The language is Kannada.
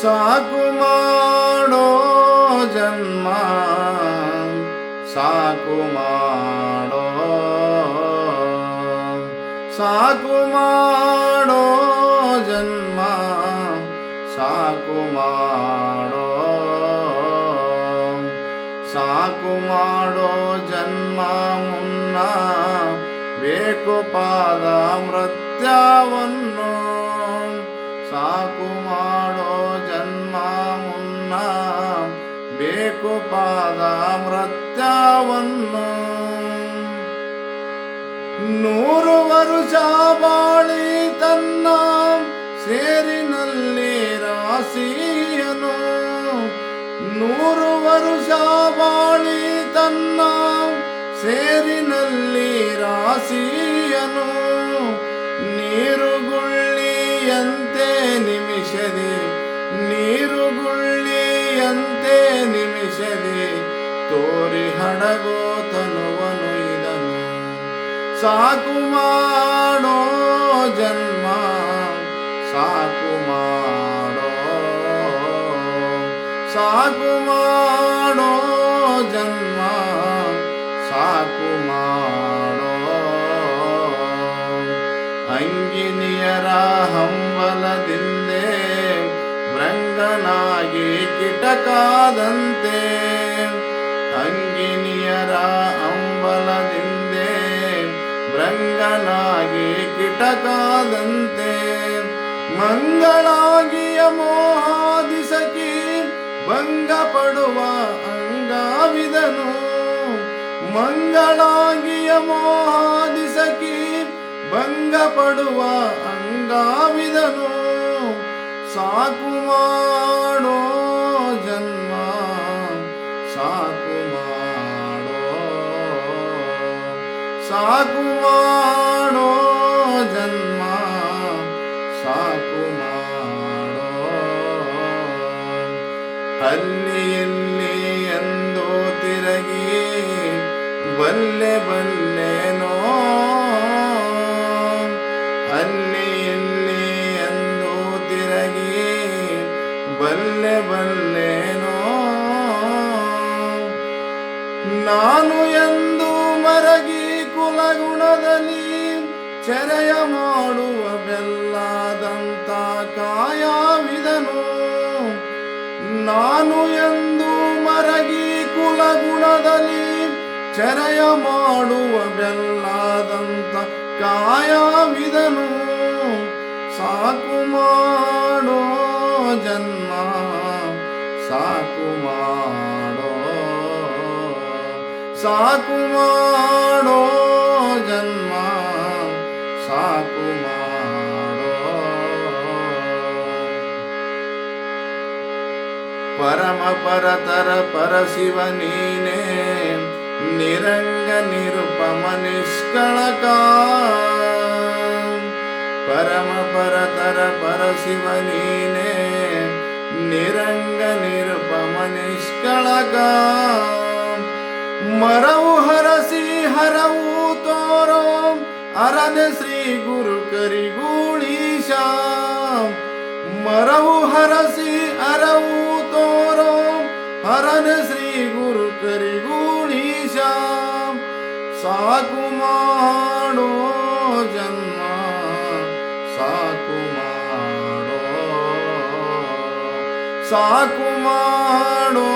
ಸಾಕು ಮಾಡೋ ಜನ್ಮ ಸಾಕು ಮಾಡೋ ಸಾಕು ಮಾಡೋ ಜನ್ಮ ಸಾಕು ಮಾಡೋ ಸಾಕು ಮಾಡೋ ಜನ್ಮ ಮುನ್ನ ಬೇಕು ಪಾದ ಮೃತ್ಯವನ್ನು ಸಾಕು ಬೇಕು ಪಾದ ಮೃತ್ಯವನ್ನು ನೂರು ವರುಷ ಬಾಳಿ ತನ್ನ ಸೇರಿನಲ್ಲಿ ರಾಸಿಯನು ನೂರು ವರುಷ ಬಾಳಿ ತನ್ನ ಸೇರಿನಲ್ಲಿ ರಾಸಿಯನು ನೀರುಗುಳ್ಳಿಯಂತೆ ನಿಮಿಷದಿ ನಿಮಿಷದಿ ತೋರಿ ಹಣಗೋ ತನುವನು ಇದನು. ಸಾಕು ಮಾಡೋ ಜನ್ಮ. ಸಾಕು ಮಾಡೋ ಸಾಕು ಮಾಡೋ ಜನ್ಮ. ಸಾಕು ಮಾಡೋ ಅಂಗಿನಿಯರ ಹಂಬಲದಿಂದೆ ಭೃಂಗನಾಗಿ ಕಿಟಕಾದಂತೆ ಭೃಂಗನಾಗಿ ಕಿಟಕಾದಂತೆ, ಮಂಗಳಾಗಿಯ ಮೋಹಾದಿಸಕಿ ಭಂಗ ಪಡುವ ಅಂಗಾವಿದನು. ಮಂಗಳಾಗಿಯ ಮೋಹಾದಿಸಕಿ ಭಂಗ ಪಡುವ ಅಂಗಾವಿದನು. ಸಾಕು ಮಾಡೋ ಜನ್ಮ, ಸಾಕು ಮಾಡೋ ಸಾಕು ಮಾಡೋ. ಅಲ್ಲಿ ಇಲ್ಲಿ ಎಂದು ತಿರುಗಿ, ಬಲ್ಲೆ ಬಲ್ಲೆನೋ ಅಲ್ಲಿ ಇಲ್ಲಿ ಎಂದು ತಿರುಗಿ, ಬಲ್ಲೆ ಬಲ್ಲೆನೋ ನಾನು ಎಂದು ಮರಗಿ ಕುಲಗುಣದಲ್ಲಿ ಚರಯ ಮಾಡುವ ಬೆಲ್ಲದಂತ ಕಾಯವಿದನು. ನಾನು ಎಂದು ಮರಗಿ ಕುಲಗುಣದಲ್ಲಿ ಚರಯ ಮಾಡುವ ಬೆಲ್ಲದಂತ ಕಾಯವಿದನು. ಸಾಕು ಮಾಡೋ ಜನ್ಮ, ಸಾಕು ಮಾಡೋ ಸಾಕು ಮಾಡೋ ಜನ್ಮ, ಸಾಕು ಪರಮ ಪರತರ ಪರಶಿವ ನೀನೇ. ನಿರಂಗ ನಿರುಪಮ ನಿಷ್ಕಳಕ ಪರಮ ಪರತರ ಪರಶಿವ ನೀನೇ. ನಿರಂಗ ನಿರುಪಮ ನಿಷ್ಕಳಕ ಮರವು ಹರಸಿ ಹರವು ತೋರೋ. ಅರನೆ ಶ್ರೀ ಗುರು ಕರಿಗೂಳೀಶ. ಮರವು ಹರಸಿ ಅರವು ಹರನೆ ಶ್ರೀ ಗುರು ಕರಿಗೂಳೀಶ ಸಾಕು ಮಾಡೋ ಜನ್ಮ ಸಾಕು ಮಾಡೋ